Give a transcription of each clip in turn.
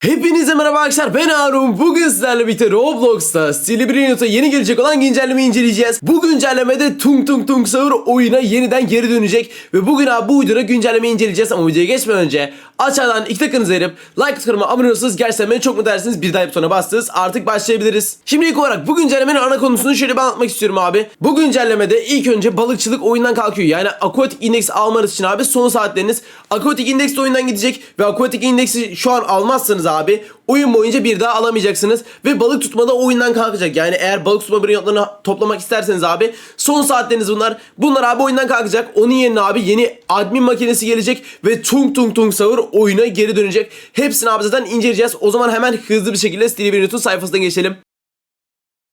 Hepinize merhaba arkadaşlar ben Harun. Bugün sizlerle birlikte Roblox'ta Celebrity yeni gelecek olan güncellemeyi inceleyeceğiz. Bu güncellemede Tung Tung Tung Sahur oyuna yeniden geri dönecek. Ve bugün abi bu videoda güncellemeyi inceleyeceğiz. Ama videoya geçmeden önce aşağıdan iki takınızı verip like tıklarıma abone olursanız gerçekten beni çok mutlu edersiniz. Bir daha butonuna bastınız artık başlayabiliriz. Şimdi ilk olarak bu güncellemenin ana konusunu şöyle bir anlatmak istiyorum abi. Bu güncellemede ilk önce balıkçılık oyundan kalkıyor. Yani Aquatic Index almanız için abi son saatleriniz Aquatic Index de oyundan gidecek. Ve Aquatic Index'i şu an almazsanız abi oyun boyunca bir daha alamayacaksınız ve balık tutmada oyundan kalkacak. Yani eğer balık tutma brilyantlarını toplamak isterseniz abi son saatleriniz bunlar. Bunlar abi oyundan kalkacak. Onun yerine abi yeni admin makinesi gelecek ve tung tung tung sahur oyuna geri dönecek. Hepsini abi zaten inceleyeceğiz. O zaman hemen hızlı bir şekilde Stevie Bennet'in sayfasına geçelim.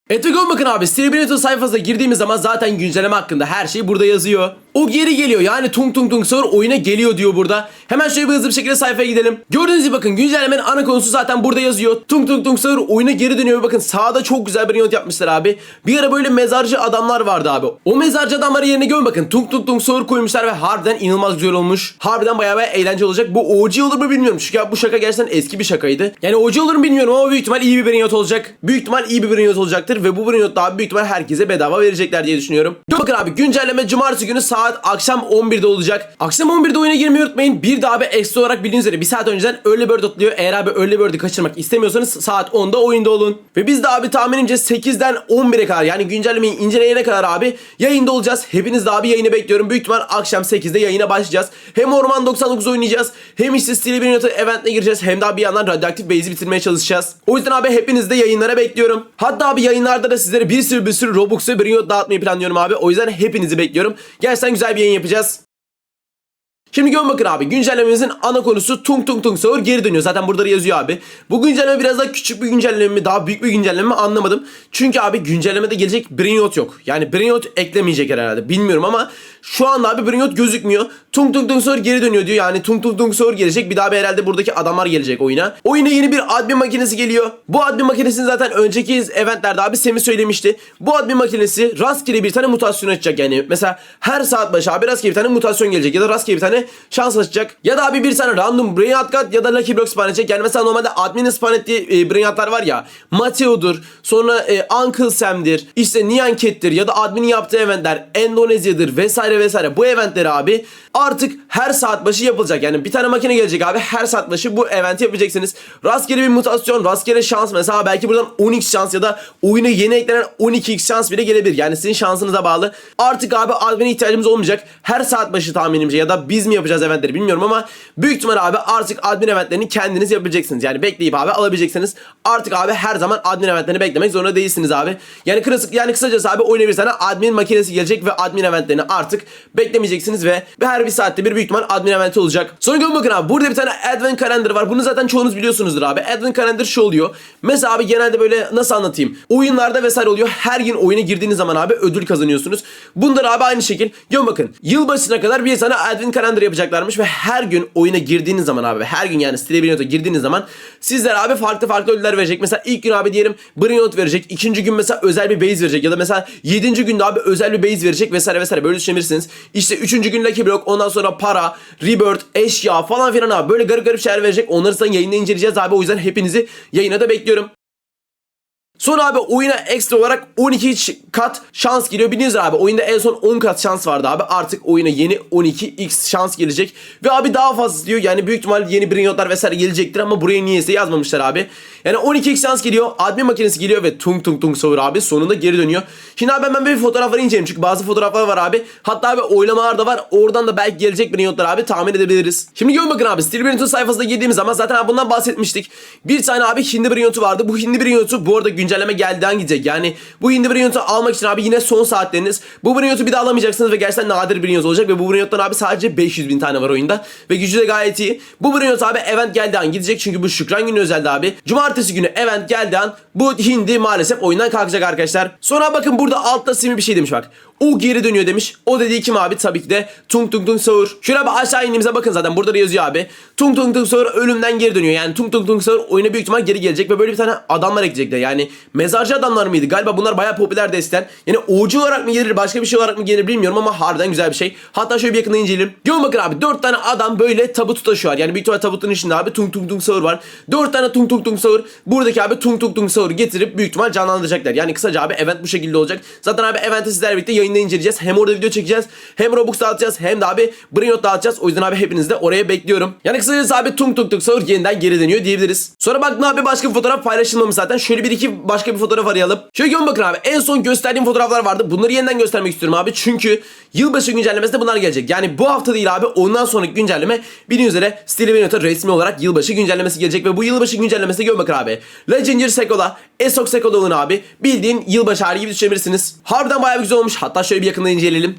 Ve bakın abi Stevie Bennet'in sayfasına girdiğimiz zaman zaten güncelleme hakkında her şey burada yazıyor. O geri geliyor yani tung tung tung sahur oyuna geliyor diyor burada. Hemen şöyle bir hızlı bir şekilde sayfaya gidelim. Gördüğünüz gibi bakın güncellemenin ana konusu zaten burada yazıyor. Tung tung tung sahur oyuna geri dönüyor. Bakın sağda çok güzel bir not yapmışlar abi. Bir ara böyle mezarcı adamlar vardı abi. O mezarcı adamları yerine görün bakın. Tung tung tung sahur koymuşlar ve harbiden inanılmaz güzel olmuş. Harbiden bayağı bayağı eğlenceli olacak. Bu OG olur mu bilmiyorum. Çünkü bu şaka gerçekten eski bir şakaydı. Yani OG olur mu bilmiyorum ama büyük ihtimal iyi bir brain olacak. Büyük ihtimal iyi bir brain olacaktır ve bu brain da abi büyük ihtimal herkese bedava verecekler diye düşünüyorum. Bakın abi güncelleme cumartesi günü saat akşam 11'de olacak. Akşam 11'de oyuna girmeyi unutmayın. Bir de abi ekstra olarak bildiğiniz üzere bir saat önceden Early Bird atılıyor. Eğer abi Early Bird'ü kaçırmak istemiyorsanız saat 10'da oyunda olun. Ve biz de abi tahminimce 8'den 11'e kadar yani güncellemeyi inceleyene kadar abi yayında olacağız. Hepiniz de abi yayını bekliyorum. Büyük ihtimal akşam 8'de yayına başlayacağız. Hem Orman 99 oynayacağız. Hem işte Steel bir eventine gireceğiz. Hem de bir yandan radyoaktif base'i bitirmeye çalışacağız. O yüzden abi hepiniz de yayınlara bekliyorum. Hatta abi yayınlarda da sizlere bir sürü bir sürü Robux ve Brinyot dağıtmayı planlıyorum abi. O yüzden hepinizi bekliyorum. Gerçekten güzel bir yayın yapacağız. Şimdi görün bakın abi güncellememizin ana konusu Tung Tung Tung Sahur geri dönüyor. Zaten burada da yazıyor abi. Bu güncelleme biraz daha küçük bir güncelleme mi daha büyük bir güncelleme mi anlamadım. Çünkü abi güncellemede gelecek Brinyot yok. Yani Brinyot eklemeyecek herhalde bilmiyorum ama şu anda abi Brinyot gözükmüyor. Tung Tung Tung Sahur geri dönüyor diyor. Yani Tung Tung Tung Sahur gelecek. Bir daha bir herhalde buradaki adamlar gelecek oyuna. Oyuna yeni bir admin makinesi geliyor. Bu admin makinesini zaten önceki eventlerde abi Semih söylemişti. Bu admin makinesi rastgele bir tane mutasyon açacak yani. Mesela her saat başı abi rastgele bir tane mutasyon gelecek ya da rastgele bir tane şans açacak. Ya da abi bir tane random brain atkat ya da lucky block spawn edecek. Yani mesela normalde admin spawn ettiği e, brain atlar var ya. Mateo'dur. Sonra e, Uncle Sam'dir. işte Nyan Cat'tir ya da adminin yaptığı eventler Endonezya'dır vesaire vesaire. Bu eventleri abi artık her saat başı yapılacak. Yani bir tane makine gelecek abi her saat başı bu eventi yapacaksınız. Rastgele bir mutasyon, rastgele şans mesela belki buradan 10x şans ya da oyuna yeni eklenen 12x şans bile gelebilir. Yani sizin şansınıza bağlı. Artık abi admin'e ihtiyacımız olmayacak. Her saat başı tahminimce ya da biz mi yapacağız eventleri bilmiyorum ama büyük ihtimal abi artık admin eventlerini kendiniz yapabileceksiniz. Yani bekleyip abi alabileceksiniz. Artık abi her zaman admin eventlerini beklemek zorunda değilsiniz abi. Yani kısacası, yani kısacası abi oyuna bir tane admin makinesi gelecek ve admin eventlerini artık beklemeyeceksiniz ve her bir saatte bir büyük ihtimal admin eventi olacak. Sonra görün bakın abi burada bir tane advent calendar var. Bunu zaten çoğunuz biliyorsunuzdur abi. Advent calendar şu oluyor. Mesela abi genelde böyle nasıl anlatayım? Oyunlarda vesaire oluyor. Her gün oyuna girdiğiniz zaman abi ödül kazanıyorsunuz. Bunlar abi aynı şekil. Görün bakın. Yılbaşına kadar bir tane advent calendar yapacaklarmış ve her gün oyuna girdiğiniz zaman abi her gün yani Stile Brinyot'a girdiğiniz zaman sizler abi farklı farklı ödüller verecek. Mesela ilk gün abi diyelim Brinyot verecek. ikinci gün mesela özel bir base verecek ya da mesela yedinci günde abi özel bir base verecek vesaire vesaire böyle düşünebilirsiniz. İşte üçüncü gün Lucky Block ondan sonra para, rebirth, eşya falan filan abi böyle garip garip şeyler verecek. Onları sana yayında inceleyeceğiz abi o yüzden hepinizi yayına da bekliyorum. Sonra abi oyuna ekstra olarak 12 ç- kat şans geliyor. Bildiğiniz abi oyunda en son 10 kat şans vardı abi. Artık oyuna yeni 12x şans gelecek. Ve abi daha fazla diyor. Yani büyük ihtimal yeni brinyotlar vesaire gelecektir ama buraya niyeyse yazmamışlar abi. Yani 12x şans geliyor. Admin makinesi geliyor ve tung tung tung savur abi sonunda geri dönüyor. Şimdi abi ben bir fotoğrafları inceleyeyim. Çünkü bazı fotoğraflar var abi. Hatta abi oylamalar da var. Oradan da belki gelecek brinyotlar abi tahmin edebiliriz. Şimdi görün bakın abi. Steel Brinyot'un sayfasına girdiğimiz zaman zaten abi bundan bahsetmiştik. Bir tane abi hindi brinyotu vardı. Bu hindi brinyotu bu arada güncelleme geldiğinden gidecek. Yani bu hindi brinyotu almak için abi yine son saatleriniz. Bu brinyotu bir daha alamayacaksınız ve gerçekten nadir brinyot olacak. Ve bu brinyottan abi sadece 500 bin tane var oyunda. Ve gücü de gayet iyi. Bu brinyot abi event geldiği an gidecek. Çünkü bu şükran günü özeldi abi. Cumartesi günü event geldiği an bu hindi maalesef oyundan kalkacak arkadaşlar. Sonra bakın burada altta simi bir şey demiş bak. O geri dönüyor demiş. O dediği kim abi? Tabii ki de Tung Tung Tung Sahur. Şöyle bir aşağı indiğimize bakın zaten burada da yazıyor abi. Tung Tung Tung Sahur ölümden geri dönüyor. Yani Tung Tung Tung Sahur oyuna büyük ihtimal geri gelecek ve böyle bir tane adamlar ekleyecekler. Yani mezarcı adamlar mıydı? Galiba bunlar bayağı popüler desten. Yani OG olarak mı gelir başka bir şey olarak mı gelir bilmiyorum ama harbiden güzel bir şey. Hatta şöyle bir yakından inceleyelim. Görün bakın abi 4 tane adam böyle tabut taşıyor. Yani büyük ihtimal tabutun içinde abi Tung Tung Tung Sahur var. 4 tane Tung Tung Tung Sahur. Buradaki abi Tung Tung Tung Sahur getirip büyük ihtimal canlandıracaklar. Yani kısaca abi event bu şekilde olacak. Zaten abi eventi sizlerle birlikte yayında inceleyeceğiz. Hem orada video çekeceğiz. Hem Robux dağıtacağız. Hem de abi Brainrot dağıtacağız. O yüzden abi hepinizi de oraya bekliyorum. Yani kısacası abi Tung Tung Tung Sahur yeniden geri dönüyor diyebiliriz. Sonra baktın abi başka bir fotoğraf paylaşılmamış zaten. Şöyle bir iki başka bir fotoğraf arayalım. Şöyle görün bakın abi. En son gösterdiğim fotoğraflar vardı. Bunları yeniden göstermek istiyorum abi. Çünkü yılbaşı güncellemesinde bunlar gelecek. Yani bu hafta değil abi. Ondan sonraki güncelleme bildiğiniz üzere Steel Veneta resmi olarak yılbaşı güncellemesi gelecek ve bu yılbaşı güncellemesinde görün bakın abi. Legendary Sekola, Esok Sekola'nın abi bildiğin yılbaşı hali gibi düşünebilirsiniz. Harbiden bayağı güzel olmuş. Hatta şöyle bir yakından inceleyelim.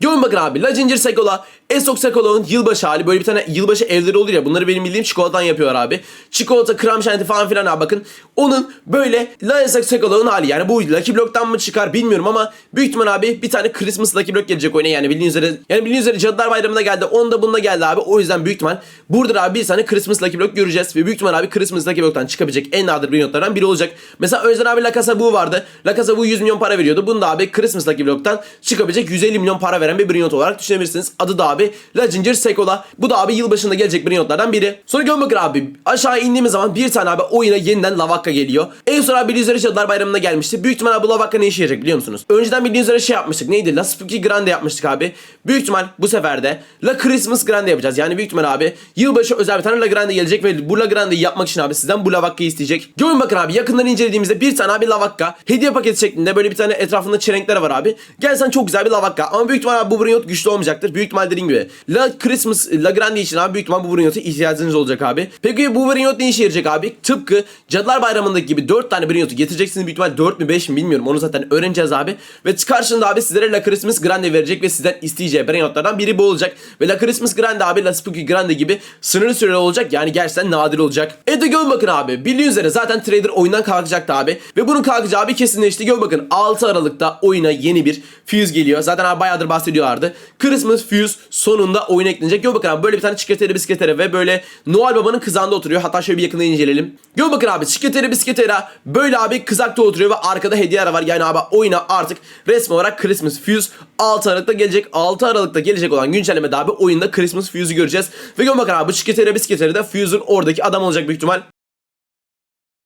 Görün bakın abi Legendary Sekola, Esok Sekola'nın yılbaşı hali böyle bir tane yılbaşı evleri olur ya bunları benim bildiğim çikolatadan yapıyorlar abi. Çikolata, krem şanti falan filan abi bakın. Onun böyle Esok Sekola'nın hali yani bu Lucky Block'tan mı çıkar bilmiyorum ama büyük ihtimal abi bir tane Christmas Lucky Block gelecek oyuna yani bildiğiniz üzere yani bildiğiniz üzere Cadılar Bayramı'nda geldi onda bunda geldi abi o yüzden büyük ihtimal burada abi bir tane Christmas Lucky Block göreceğiz ve büyük ihtimal abi Christmas Lucky Block'tan çıkabilecek en nadir bir notlardan biri olacak. Mesela önceden abi La Casa Bu vardı. La Casa Bu 100 milyon para veriyordu. Bunda abi Christmas Lucky Block'tan çıkabilecek 150 milyon para veren bir Brilliant olarak düşünebilirsiniz. Adı da abi Legendary Sekola. Bu da abi yılbaşında gelecek Brilliant'lardan biri. Sonra görün bakın abi aşağı indiğimiz zaman bir tane abi oyuna yeniden Lavakka geliyor. En son abi bildiğiniz üzere Cadılar Bayramı'nda gelmişti. Büyük ihtimal bu Lavakka ne işe yarayacak biliyor musunuz? Önceden bildiğiniz üzere şey yapmıştık. Neydi? La Spooky Grande yapmıştık abi. Büyük ihtimal bu sefer de La Christmas Grande yapacağız. Yani büyük ihtimal abi yılbaşı özel bir tane La Grande gelecek ve bu La Grande'yi yapmak için abi sizden bu Lavakka'yı isteyecek. Görün bakın abi yakından incelediğimizde bir tane abi Lavakka hediye paketi şeklinde böyle bir tane etrafında çelenkler var abi. Gelsen çok güzel bir Lavakka ama büyük ihtimal bu Brilliant güçlü olmayacaktır. Büyük ihtimal dediğim gibi La Christmas La Grande için abi büyük ihtimal bu Brilliant'a ihtiyacınız olacak abi. Peki bu Brilliant ne işe yarayacak abi? Tıpkı Cadılar Bayramı'ndaki gibi 4 tane Brilliant'ı getireceksiniz büyük ihtimal 4 mü 5 mi bilmiyorum onu zaten öğreneceğiz abi. Ve karşında abi sizlere La Christmas Grande verecek ve sizden isteyeceği Brilliant'lardan biri bu olacak. Ve La Christmas Grande abi La Spooky Grande gibi sınırlı süreli olacak yani gerçekten nadir olacak. E de gör bakın abi bildiğiniz üzere zaten Trader oyundan kalkacaktı abi. Ve bunun kalkacağı abi kesinleşti. Gör bakın 6 Aralık'ta oyuna yeni bir Fuse geliyor. Zaten abi bayağıdır bahsediyorlardı. Christmas Fuse sonunda oyuna eklenecek. Gör bakın abi böyle bir tane çikleteri bisikleteri ve böyle Noel Baba'nın kızağında oturuyor. Hatta şöyle bir yakından inceleyelim. Gör bakın abi çikleteri bisikleteri böyle abi kızakta oturuyor ve arkada hediyeler var. Yani abi oyuna artık resmi olarak Christmas Fuse 6 Aralık'ta gelecek. 6 Aralık'ta gelecek olan güncellemede abi oyunda Christmas Fuse'u göreceğiz. Ve gör bakın abi bu çikleteri bisikleteri de Fuse'un oradaki adam olacak büyük ihtimal.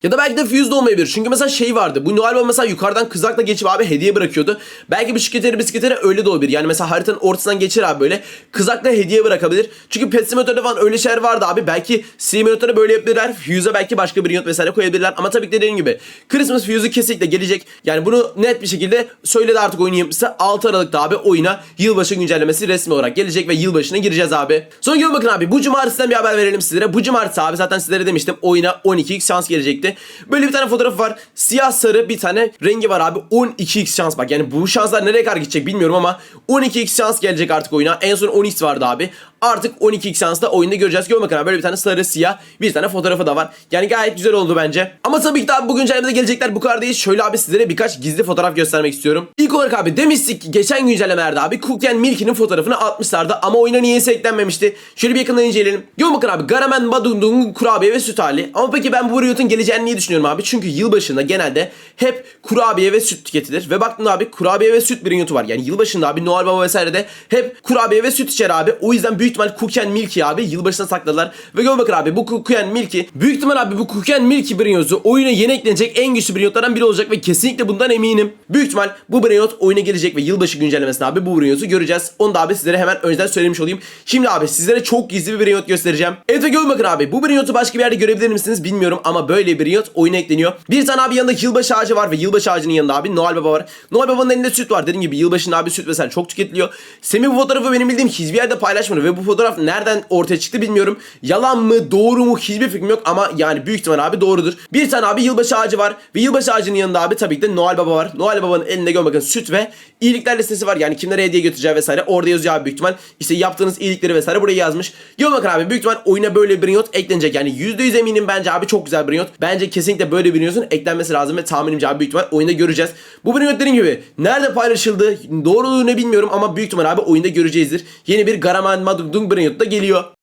Ya da belki de Fuse de olmayabilir. Çünkü mesela şey vardı. Bu Noel mesela yukarıdan kızakla geçip abi hediye bırakıyordu. Belki bisikletleri bisikletleri öyle de olabilir. Yani mesela haritanın ortasından geçer abi böyle. Kızakla hediye bırakabilir. Çünkü Pet Simulator'da falan öyle şeyler vardı abi. Belki Simulator'a böyle yapabilirler. Fuse'a belki başka bir unit vesaire koyabilirler. Ama tabii ki dediğim gibi Christmas Fuse'u kesinlikle gelecek. Yani bunu net bir şekilde söyledi artık oyun yapımcısı. 6 Aralık'ta abi oyuna yılbaşı güncellemesi resmi olarak gelecek ve yılbaşına gireceğiz abi. Sonra gelin bakın abi bu cumartesiden bir haber verelim sizlere. Bu cumartesi abi zaten sizlere demiştim oyuna 12x şans gelecekti. Böyle bir tane fotoğraf var. Siyah sarı bir tane rengi var abi. 12x şans bak. Yani bu şanslar nereye kadar gidecek bilmiyorum ama 12x şans gelecek artık oyuna. En son 10x vardı abi. Artık 12x şansla oyunda göreceğiz. Görün bakın abi böyle bir tane sarı siyah bir tane fotoğrafı da var. Yani gayet güzel oldu bence. Ama tabii ki de abi bu güncellemede gelecekler bu kadar değil. Şöyle abi sizlere birkaç gizli fotoğraf göstermek istiyorum. İlk olarak abi demiştik ki geçen güncellemelerde abi Cook and Milky'nin fotoğrafını atmışlardı ama oyuna niyeyse eklenmemişti. Şöyle bir yakından inceleyelim. Görün bakın abi Garamen Badungdung kurabiye ve süt hali. Ama peki ben bu Riot'un geleceğini niye düşünüyorum abi? Çünkü yılbaşında genelde hep kurabiye ve süt tüketilir. Ve baktığında abi kurabiye ve süt bir Riot'u var. Yani yılbaşında abi Noel Baba vesaire de hep kurabiye ve süt içer abi. O yüzden büyük ihtimal Cook and abi yılbaşına sakladılar. Ve gör bakın abi bu Cook and büyük ihtimal abi bu Cook and Milky Brio'su oyuna yeni eklenecek en güçlü Brio'lardan biri olacak ve kesinlikle bundan eminim. Büyük ihtimal bu Brio oyuna gelecek ve yılbaşı güncellemesinde abi bu Brio'su göreceğiz. Onu da abi sizlere hemen önceden söylemiş olayım. Şimdi abi sizlere çok gizli bir Brio göstereceğim. Evet ve görün bakın abi bu Brio'yu başka bir yerde görebilir misiniz bilmiyorum ama böyle bir Brio oyuna ekleniyor. Bir tane abi yanında yılbaşı ağacı var ve yılbaşı ağacının yanında abi Noel Baba var. Noel Baba'nın elinde süt var. Dediğim gibi yılbaşında abi süt vesaire çok tüketiliyor. Semih bu fotoğrafı benim bildiğim hiçbir yerde paylaşmadı ve bu bu fotoğraf nereden ortaya çıktı bilmiyorum. Yalan mı doğru mu hiçbir fikrim yok ama yani büyük ihtimal abi doğrudur. Bir tane abi yılbaşı ağacı var ve yılbaşı ağacının yanında abi tabii ki de Noel Baba var. Noel Baba'nın elinde gör bakın süt ve iyilikler listesi var. Yani kimlere hediye götüreceği vesaire orada yazıyor abi büyük ihtimal. İşte yaptığınız iyilikleri vesaire buraya yazmış. Gör bakın abi büyük ihtimal oyuna böyle bir not eklenecek. Yani %100 eminim bence abi çok güzel bir not. Bence kesinlikle böyle bir notun eklenmesi lazım ve tahminimce abi büyük ihtimal oyunda göreceğiz. Bu bir not dediğim gibi nerede paylaşıldı doğruluğu ne bilmiyorum ama büyük ihtimal abi oyunda göreceğizdir. Yeni bir Garaman Madugdung Branyot da geliyor.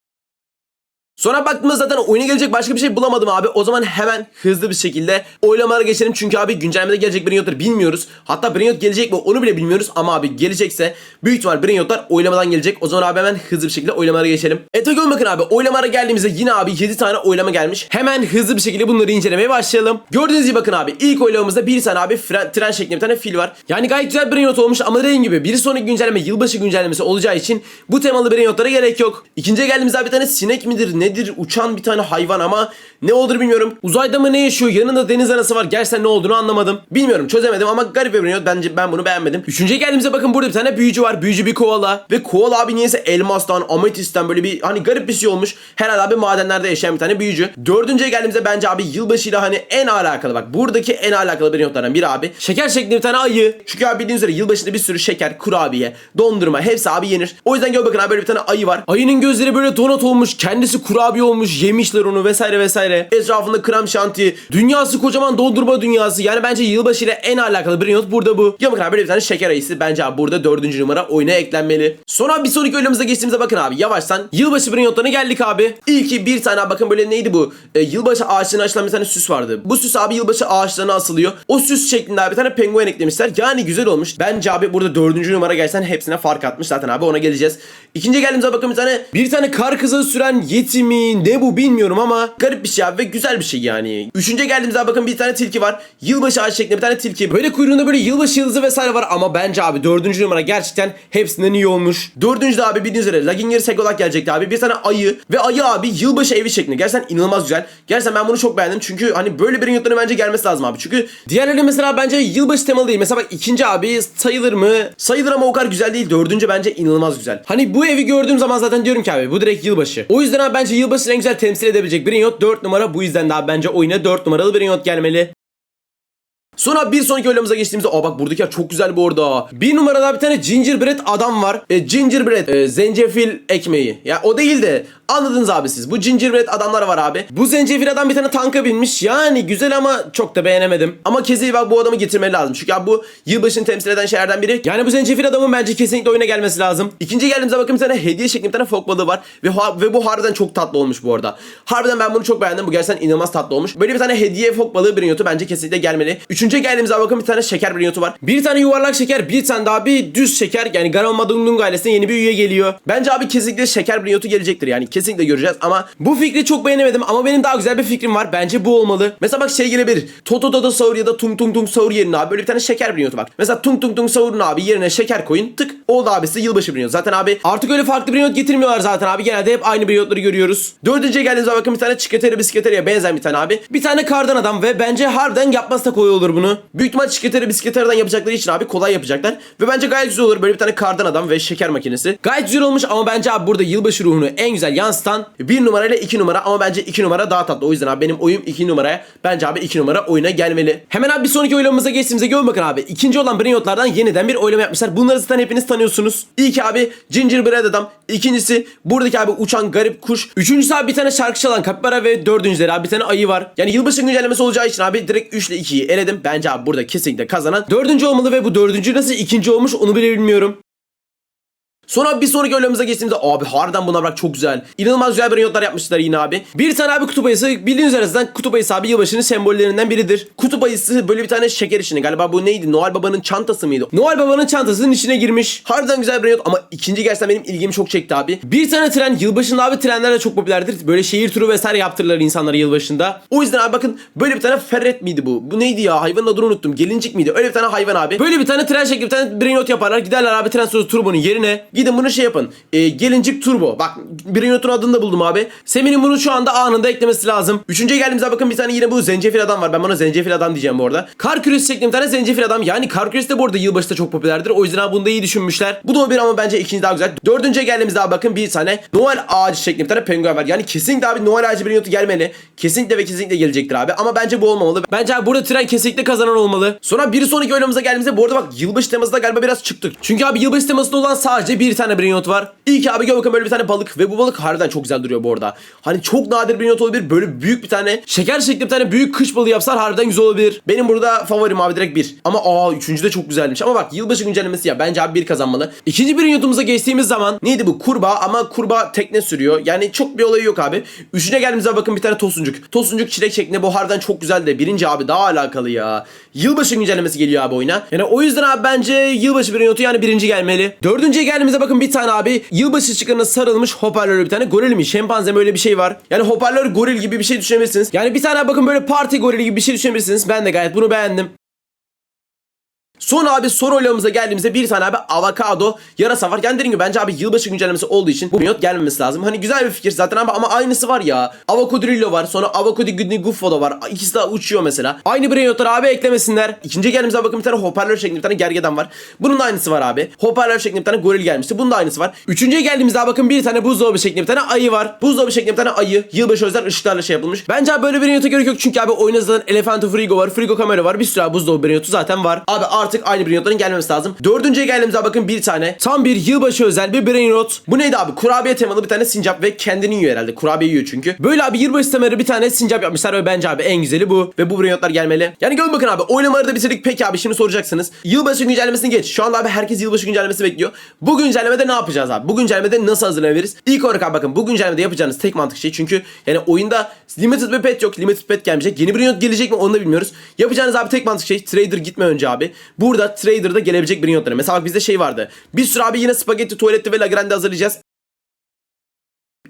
Sonra baktığımda zaten oyuna gelecek başka bir şey bulamadım abi. O zaman hemen hızlı bir şekilde oylamalara geçelim. Çünkü abi güncellemede gelecek Branyot'ları bilmiyoruz. Hatta Branyot gelecek mi onu bile bilmiyoruz. Ama abi gelecekse büyük ihtimal Branyot'lar oylamadan gelecek. O zaman abi hemen hızlı bir şekilde oylamalara geçelim. Etagon bakın abi oylamalara geldiğimizde yine abi 7 tane oylama gelmiş. Hemen hızlı bir şekilde bunları incelemeye başlayalım. Gördüğünüz gibi bakın abi ilk oylamamızda bir tane abi fren, tren şeklinde bir tane fil var. Yani gayet güzel Branyot olmuş ama dediğim gibi bir sonraki güncelleme yılbaşı güncellemesi olacağı için bu temalı Branyot'lara gerek yok. İkinciye geldiğimizde abi bir tane sinek midir nedir uçan bir tane hayvan ama ne olur bilmiyorum. Uzayda mı ne yaşıyor yanında deniz anası var gerçekten ne olduğunu anlamadım. Bilmiyorum çözemedim ama garip bir Branyot bence ben bunu beğenmedim. Üçüncüye geldiğimizde bakın burada bir tane büyücü var. Büyücü bir koala ve koala abi niyeyse elmastan ametisten böyle bir hani garip bir şey olmuş. Herhalde abi madenlerde yaşayan bir tane büyücü. Dördüncüye geldiğimizde bence abi yılbaşıyla hani en alakalı bak buradaki en alakalı Branyotlardan biri abi. Şeker şeklinde bir tane ayı. Çünkü abi bildiğiniz üzere yılbaşında bir sürü şeker, kurabiye, dondurma hepsi abi yenir. O yüzden gör bakın abi böyle bir tane ayı var. Ayının gözleri böyle donat olmuş. Kendisi kurabiye olmuş. Yemişler onu vesaire vesaire. Etrafında krem şanti. Dünyası kocaman dondurma dünyası. Yani bence yılbaşıyla en alakalı bir not burada bu. Ya bakın abi böyle bir tane şeker ayısı. Bence abi burada dördüncü numara oyuna eklenmeli. Sonra bir sonraki oyunumuza geçtiğimizde bakın abi yavaştan yılbaşı bir notlarına geldik abi. İlki bir tane bakın böyle neydi bu? Ee, yılbaşı ağaçlarına açılan bir tane süs vardı. Bu süs abi yılbaşı ağaçlarına asılıyor. O süs şeklinde abi bir tane penguen eklemişler. Yani güzel olmuş. Bence abi burada dördüncü numara gelsen hepsine fark atmış zaten abi ona geleceğiz. İkinci geldiğimizde bakın bir tane bir tane kar kızı süren yetimi ne bu bilmiyorum ama garip bir şey abi ve güzel bir şey yani. Üçüncü geldiğimizde bakın bir tane tilki var. Yılbaşı ağacı şeklinde bir tane tilki. Böyle kuyruğunda böyle yılbaşı yıldızı vesaire var ama bence abi dördüncü numara gerçekten hepsinden iyi olmuş. Dördüncü de abi bildiğiniz üzere Laginger Segolak gelecekti abi. Bir tane ayı ve ayı abi yılbaşı evi şeklinde. Gerçekten inanılmaz güzel. Gerçekten ben bunu çok beğendim. Çünkü hani böyle bir yurtların bence gelmesi lazım abi. Çünkü diğerleri mesela bence yılbaşı temalı değil. Mesela bak ikinci abi sayılır mı? Sayılır ama o kadar güzel değil. Dördüncü bence inanılmaz güzel. Hani bu evi gördüğüm zaman zaten diyorum ki abi bu direkt yılbaşı. O yüzden abi bence yılbaşını en güzel temsil edebilecek bir not 4 numara. Bu yüzden de abi bence oyuna 4 numaralı bir not gelmeli. Sonra bir sonraki oylamamıza geçtiğimizde aa bak buradakiler çok güzel bu arada. Bir numarada bir tane gingerbread adam var. E, gingerbread e, zencefil ekmeği. Ya o değil de anladınız abi siz. Bu gingerbread adamlar var abi. Bu zencefil adam bir tane tanka binmiş. Yani güzel ama çok da beğenemedim. Ama kesinlikle bak bu adamı getirmeli lazım. Çünkü abi bu yılbaşını temsil eden şeylerden biri. Yani bu zencefil adamın bence kesinlikle oyuna gelmesi lazım. İkinci geldiğimizde bakın bir tane hediye şeklinde bir tane fok balığı var. Ve, ve bu harbiden çok tatlı olmuş bu arada. Harbiden ben bunu çok beğendim. Bu gerçekten inanılmaz tatlı olmuş. Böyle bir tane hediye fok balığı bir bence kesinlikle gelmeli. Üçüncü geldiğimizde bakın bir tane şeker bir var. Bir tane yuvarlak şeker, bir tane daha bir düz şeker. Yani Garam Madungdung ailesine yeni bir üye geliyor. Bence abi kesinlikle şeker bir gelecektir. Yani kesinlikle göreceğiz ama bu fikri çok beğenemedim ama benim daha güzel bir fikrim var. Bence bu olmalı. Mesela bak şey gelebilir. Toto Toto Saur ya da Tung Tung Tung Saur yerine abi böyle bir tane şeker bir bak. Mesela Tung Tung Tung Saur'un abi yerine şeker koyun. Tık oldu abi size yılbaşı bir Zaten abi artık öyle farklı bir getirmiyorlar zaten abi. Genelde hep aynı bir görüyoruz. Dördüncüye geldiğimizde bakın bir tane çiketeri bisikleteriye benzeyen bir tane abi. Bir tane kardan adam ve bence harbiden yapması da kolay olur bunu. Büyük ihtimal çiketeri bisikleteriden yapacakları için abi kolay yapacaklar. Ve bence gayet güzel olur. Böyle bir tane kardan adam ve şeker makinesi. Gayet güzel olmuş ama bence abi burada yılbaşı ruhunu en güzel yansıtan bir numarayla iki numara ama bence iki numara daha tatlı. O yüzden abi benim oyum iki numaraya. Bence abi iki numara oyuna gelmeli. Hemen abi bir sonraki oylamamıza geçtiğimizde görün bakın abi. İkinci olan Branyotlardan yeniden bir oylama yapmışlar. Bunları zaten hepiniz tanıyorsunuz. İlk abi Gingerbread adam. İkincisi buradaki abi uçan garip kuş. Üçüncüsü abi bir tane şarkı çalan kapibara ve dördüncüleri abi bir tane ayı var. Yani yılbaşı güncellemesi olacağı için abi direkt 3 ile 2'yi eledim. Bence abi burada kesinlikle kazanan dördüncü olmalı ve bu dördüncü nasıl ikinci olmuş onu bile bilmiyorum. Sonra bir sonraki oylamamıza geçtiğimizde abi harbiden bunlar bak çok güzel. İnanılmaz güzel bir notlar yapmışlar yine abi. Bir tane abi kutup ayısı bildiğiniz üzere zaten kutup ayısı abi yılbaşının sembollerinden biridir. Kutup ayısı böyle bir tane şeker içine galiba bu neydi Noel Baba'nın çantası mıydı? Noel Baba'nın çantasının içine girmiş. Harbiden güzel bir not ama ikinci gerçekten benim ilgimi çok çekti abi. Bir tane tren yılbaşında abi trenler de çok popülerdir. Böyle şehir turu vesaire yaptırırlar insanlara yılbaşında. O yüzden abi bakın böyle bir tane ferret miydi bu? Bu neydi ya? Hayvanın adını unuttum. Gelincik miydi? Öyle bir tane hayvan abi. Böyle bir tane tren şekli bir tane brain not yaparlar. Giderler abi tren sözü turbonun yerine. Gidin bunu şey yapın. E, gelincik turbo. Bak Brainrot'un adını da buldum abi. Semih'in bunu şu anda anında eklemesi lazım. Üçüncüye geldiğimizde bakın bir tane yine bu zencefil adam var. Ben buna zencefil adam diyeceğim bu arada. Kar küresi şeklinde bir tane zencefil adam. Yani kar küresi de bu arada yılbaşında çok popülerdir. O yüzden abi bunu da iyi düşünmüşler. Bu da bir ama bence ikinci daha güzel. Dördüncüye geldiğimizde abi bakın bir tane Noel ağacı şeklinde bir tane penguen var. Yani kesinlikle abi Noel ağacı Brainrot'u gelmeli. Kesinlikle ve kesinlikle gelecektir abi. Ama bence bu olmamalı. Bence abi burada tren kesinlikle kazanan olmalı. Sonra bir sonraki oyunumuza geldiğimizde bu arada bak yılbaşı temasında galiba biraz çıktık. Çünkü abi yılbaşı temasında olan sadece bir tane Brainrot var. İlk abi gel bakın böyle bir tane balık ve bu balık harbiden çok güzel duruyor bu arada. Hani çok nadir Brainrot olabilir. Böyle büyük bir tane şeker şeklinde bir tane büyük kış balığı yapsalar harbiden güzel olabilir. Benim burada favorim abi direkt bir. Ama aa üçüncü de çok güzelmiş. Ama bak yılbaşı güncellemesi ya bence abi bir kazanmalı. İkinci Brainrot'umuza geçtiğimiz zaman neydi bu? Kurbağa ama kurbağa tekne sürüyor. Yani çok bir olayı yok abi. Üçüne geldiğimizde bakın bir tane tosuncuk. Tosuncuk çilek şeklinde bu harbiden çok güzel de. Birinci abi daha alakalı ya. Yılbaşı güncellemesi geliyor abi oyuna. Yani o yüzden abi bence yılbaşı Brainrot'u yani birinci gelmeli. Dördüncüye geldiğimizde bakın bir tane abi yılbaşı ışıklarına sarılmış hoparlörlü bir tane goril mi? Şempanze mi öyle bir şey var. Yani hoparlör goril gibi bir şey düşünebilirsiniz. Yani bir tane bakın böyle parti gorili gibi bir şey düşünebilirsiniz. Ben de gayet bunu beğendim. Son abi son oylamamıza geldiğimizde bir tane abi avokado yarasa var. Yani dediğim gibi bence abi yılbaşı güncellemesi olduğu için bu minot gelmemesi lazım. Hani güzel bir fikir zaten abi ama aynısı var ya. Avokadrillo var sonra avokado Guffo da var. İkisi de uçuyor mesela. Aynı brainotları abi eklemesinler. İkinci geldiğimizde bakın bir tane hoparlör şeklinde bir tane gergedan var. Bunun da aynısı var abi. Hoparlör şeklinde bir tane goril gelmişti. Bunun da aynısı var. Üçüncüye geldiğimizde bakın bir tane buzdolabı şeklinde bir tane ayı var. Buzdolabı şeklinde bir tane ayı. Yılbaşı özel ışıklarla şey yapılmış. Bence abi böyle bir brainota gerek yok. Çünkü abi oyunda zaten Elefanto Frigo var. Frigo kamera var. Bir sürü abi buzdolabı brainotu zaten var. Abi artık aynı brainotların gelmemesi lazım. Dördüncüye geldiğimizde bakın bir tane. Tam bir yılbaşı özel bir brain. Bu neydi abi? Kurabiye temalı bir tane sincap ve kendini yiyor herhalde. Kurabiye yiyor çünkü. Böyle abi yılbaşı temalı bir tane sincap yapmışlar ve bence abi en güzeli bu. Ve bu brain gelmeli. Yani görün bakın abi oynamaları da bitirdik. Peki abi şimdi soracaksınız. Yılbaşı güncellemesini geç. Şu anda abi herkes yılbaşı güncellemesi bekliyor. Bu güncellemede ne yapacağız abi? Bu güncellemede nasıl hazırlanabiliriz? İlk olarak abi bakın bu güncellemede yapacağınız tek mantık şey. Çünkü yani oyunda limited bir pet yok. Limited pet gelmeyecek. Yeni bir gelecek mi onu da bilmiyoruz. Yapacağınız abi tek mantık şey trader gitme önce abi. Burada trader'da gelebilecek bir notları. Mesela bak bizde şey vardı. Bir sürü abi yine spagetti, tuvalette ve lagrande hazırlayacağız.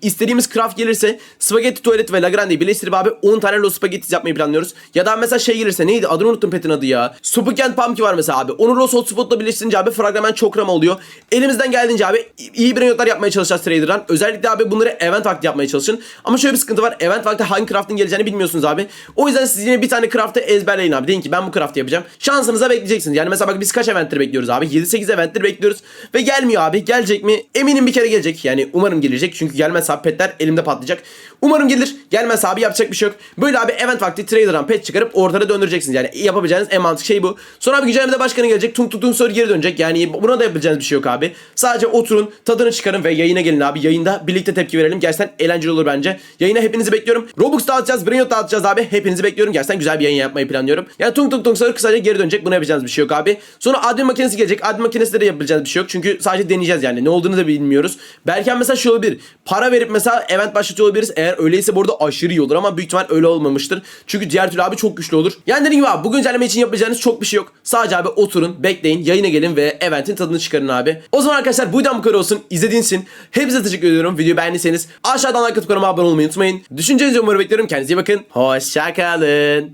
İstediğimiz craft gelirse spagetti tuvalet ve lagrandeyi birleştirip abi 10 tane lo spagetti yapmayı planlıyoruz. Ya da mesela şey gelirse neydi adını unuttum petin adı ya. Spooky Pumpkin var mesela abi. Onu Rose Hotspot'la birleştirince abi fragment çok ram oluyor. Elimizden geldiğince abi iyi bir notlar yapmaya çalışacağız Trader'dan. Özellikle abi bunları event vakti yapmaya çalışın. Ama şöyle bir sıkıntı var. Event vakti hangi craft'ın geleceğini bilmiyorsunuz abi. O yüzden siz yine bir tane craft'ı ezberleyin abi. Deyin ki ben bu craft'ı yapacağım. Şansınıza bekleyeceksiniz. Yani mesela bak biz kaç eventleri bekliyoruz abi? 7-8 eventleri bekliyoruz. Ve gelmiyor abi. Gelecek mi? Eminim bir kere gelecek. Yani umarım gelecek. Çünkü gelmezse abi petler elimde patlayacak. Umarım gelir. Gelmez abi yapacak bir şey yok. Böyle abi event vakti trader'dan pet çıkarıp ortada döndüreceksiniz. Yani yapabileceğiniz en mantıklı şey bu. Sonra abi güncellemede başkanı gelecek. Tung tung tung soru geri dönecek. Yani buna da yapacağınız bir şey yok abi. Sadece oturun tadını çıkarın ve yayına gelin abi. Yayında birlikte tepki verelim. Gerçekten eğlenceli olur bence. Yayına hepinizi bekliyorum. Robux dağıtacağız. Brainrot dağıtacağız abi. Hepinizi bekliyorum. Gerçekten güzel bir yayın yapmayı planlıyorum. Yani tung tung tung soru kısaca geri dönecek. Buna yapacağınız bir şey yok abi. Sonra admin makinesi gelecek. Admin makinesi de yapabileceğiniz bir şey yok. Çünkü sadece deneyeceğiz yani. Ne olduğunu da bilmiyoruz. Belki mesela şu olabilir. Para verip mesela event başlatıyor olabiliriz. Eğer öyleyse burada aşırı iyi olur ama büyük ihtimal öyle olmamıştır. Çünkü diğer türlü abi çok güçlü olur. Yani dediğim gibi abi bu güncelleme için yapacağınız çok bir şey yok. Sadece abi oturun, bekleyin, yayına gelin ve eventin tadını çıkarın abi. O zaman arkadaşlar bu videom bu kadar olsun. İzlediğiniz için hepinize teşekkür ediyorum. Videoyu beğendiyseniz aşağıdan like atıp kanalıma abone olmayı unutmayın. Düşüncenizi umarım bekliyorum. Kendinize iyi bakın. Hoşçakalın.